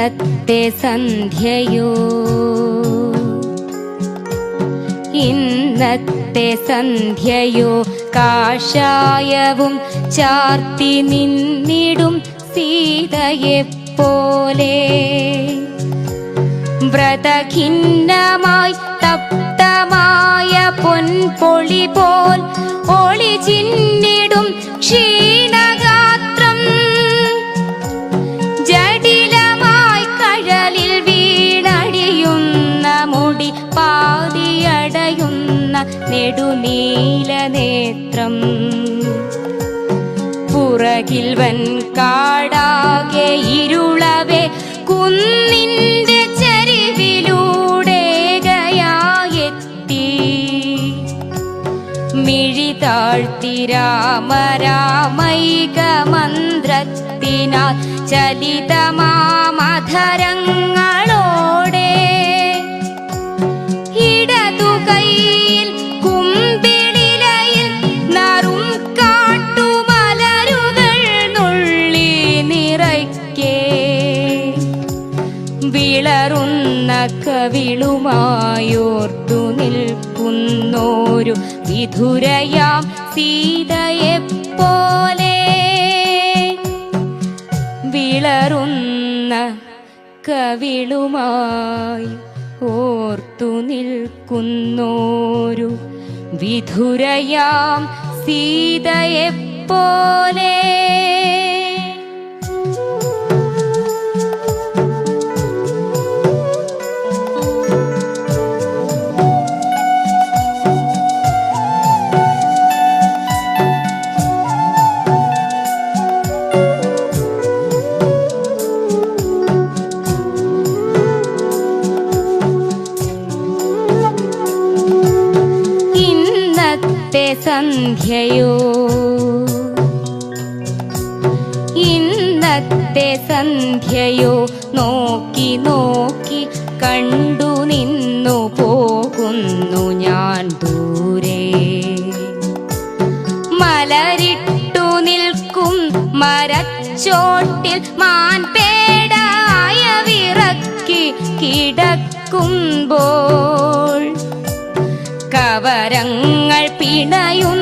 ഇന്നത്തെ സന്ധ്യയോ? ഇന്നത്തെ സന്ധ്യയോ? കാഷായവും ചാർത്തി നിന്നിടും സീതയെപ്പോലെ. വ്രതഖിന്നമായി തപ്തമായ പൊൻപൊളി പോൽ ഒളി നെടുനീല നേത്രം. പുറകിൽ വൻ കാടാകെ ഇരുളവേ കുന്നിന്റെ ചരിവിലൂടെ ഗയായെത്തി. മിഴി താഴ്ത്തി രാമരാമൈക മന്ത്രത്തിനാൽ ചലിതമാമധരങ്ങളോടെ ഇടതു വിളറുന്ന കവിളുമായോർത്തു നിൽക്കുന്നോരു വിധുരയാം സീതയെപ്പോലെ. വിളറുന്ന കവിളുമായി ഓർത്തു നിൽക്കുന്നോരു വിധുരയാം സീതയെപ്പോലെ. ഇന്നത്തെ സന്ധ്യയോ? ഇന്നത്തെ സന്ധ്യയോ? നോക്കി നോക്കി കണ്ടു നിന്നു പോകുന്നു ഞാൻ ദൂരെ. മലരിട്ടു നിൽക്കും മരച്ചോട്ടിൽ മാൻപേടായ വിറക്കി കിടക്കുമ്പോൾ കവരങ്ങൾ പിണയും